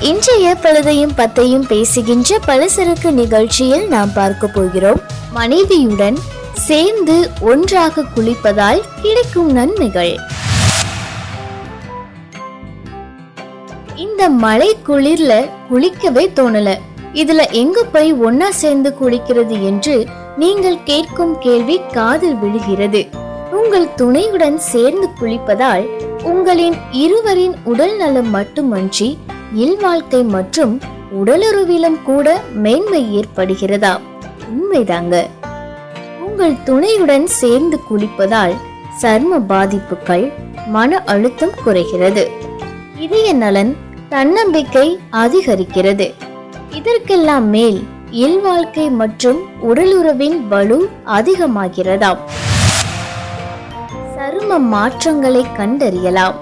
இன்றைய பழுதையும் பத்தையும் பேசுகின்ற பலசரக்கு நிகழ்ச்சியில் நாம் பார்க்க போகிறோம். மனைவியுடன் சேர்ந்து ஒன்றாக குளிப்பதால் கிடைக்கும் நன்மைகள். இந்த மழை குளிர்ல குளிக்கவே தோணல. இதுல எங்க போய் ஒன்னா சேர்ந்து குளிக்கிறது என்று நீங்கள் கேட்கும் கேள்வி காதில் விழுகிறது. உங்கள் துணையுடன் சேர்ந்து குளிப்பதால் உங்களின் இருவரின் உடல் நலம் மட்டுமன்றி இல்வாழ்க்கை மற்றும் உடலுறவிலும் கூட மேன்மை ஏற்படுகிறதா? உண்மைதாங்க. உங்கள் துணையுடன் சேர்ந்து குளிப்பதால் சர்ம பாதிப்புகள் மன அழுத்தம் குறைகிறது. இதய நலன் தன்னம்பிக்கை அதிகரிக்கிறது. இதற்கெல்லாம் மேல் இல்வாழ்க்கை மற்றும் உடலுறவின் வலு அதிகமாகிறதாம். சரும மாற்றங்களை கண்டறியலாம்.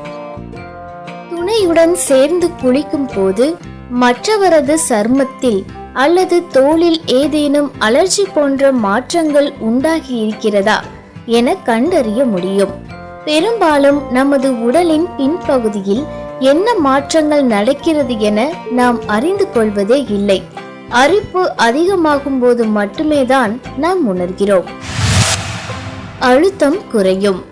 துணையுடன் சேர்ந்து குளிக்கும் போது மற்றவரது சருமத்தில் அல்லது தோலில் ஏதேனும் அலர்ஜி போன்ற மாற்றங்கள் உண்டாகி இருக்கிறதா என கண்டறிய முடியும். பெரும்பாலும் நமது உடலின் பின்பகுதியில் என்ன மாற்றங்கள் நடக்கிறது என நாம் அறிந்து கொள்வதே இல்லை. அரிப்பு அதிகமாகும் போது மட்டுமே தான் நாம் உணர்கிறோம். அழுத்தம் குறையும்.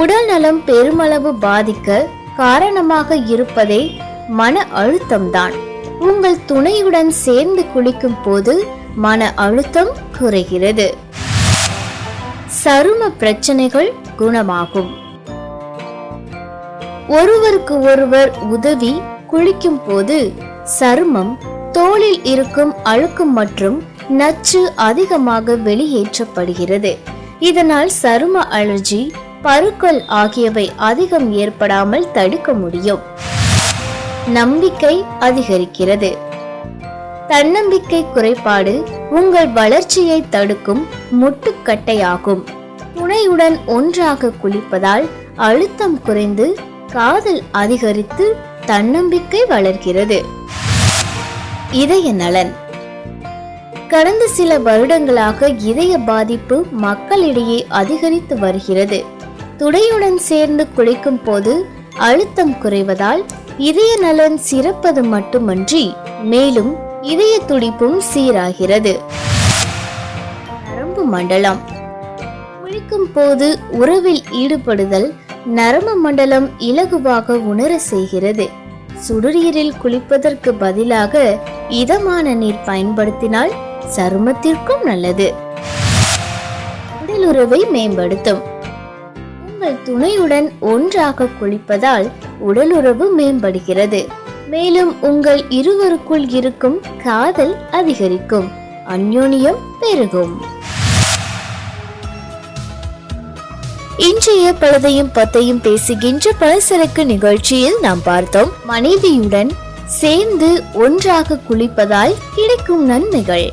உடல் நலம் பெருமளவு பாதிக்க காரணமாக இருப்பதே மன அழுத்தம்தான். உங்கள் துணையுடன் சேர்ந்து குளிக்கும் போது மன அழுத்தம் குறைகிறது. சரும பிரச்சனைகள் குணமாகும். ஒருவருக்கு ஒருவர் உதவி குளிக்கும் போது சருமம் தோலில் இருக்கும் அழுக்கு மற்றும் நச்சு அதிகமாக வெளியேற்றப்படுகிறது. இதனால் சரும அலர்ஜி பருக்கள் ஆகியவை அதிகம் ஏற்படாமல் தடுக்க முடியும். நம்பிக்கை அதிகரிக்கிறது. தன்னம்பிக்கை குறைபாடு உங்கள் வளர்ச்சியை தடுக்கும் முட்டுக்கட்டையாகும். துணையுடன் ஒன்றாக குளிப்பதால் அழுத்தம் குறைந்து காதல் அதிகரித்து தன்னம்பிக்கை வளர்கிறது. இதய நலன். கடந்த சில வருடங்களாக இதய பாதிப்பு மக்களிடையே அதிகரித்து வருகிறது. துடையுடன் சேர்ந்து குளிக்கும் போது அழுத்தம் குறைவதால் இதய நலன் சிறப்பது மட்டுமன்றி மேலும் இதய துடிப்பும் சீராகிறது. நரம்பு மண்டலம். குளிக்கும் போது உறவில் ஈடுபடுதல் நரம்பு மண்டலம் இலகுவாக உணர செய்கிறது. சுடுநீரில் குளிப்பதற்கு பதிலாக இதமான நீர் பயன்படுத்தினால் சருமத்திற்கும் நல்லது. உடலுறவை மேம்படுத்தும். உங்கள் துணையுடன் ஒன்றாக குளிப்பதால் உடலுறவு மேம்படுகிறது. மேலும் உங்கள் இருவருக்குள் இருக்கும் காதல் அதிகரிக்கும். அந்யோன்யம் பெருகும். இன்றைய பலதையும் பத்தையும் பேசுகின்ற பலசரக்கு நிகழ்ச்சியில் நாம் பார்த்தோம். மனைவியுடன் சேர்ந்து ஒன்றாக குளிப்பதால் கிடைக்கும் நன்மைகள்.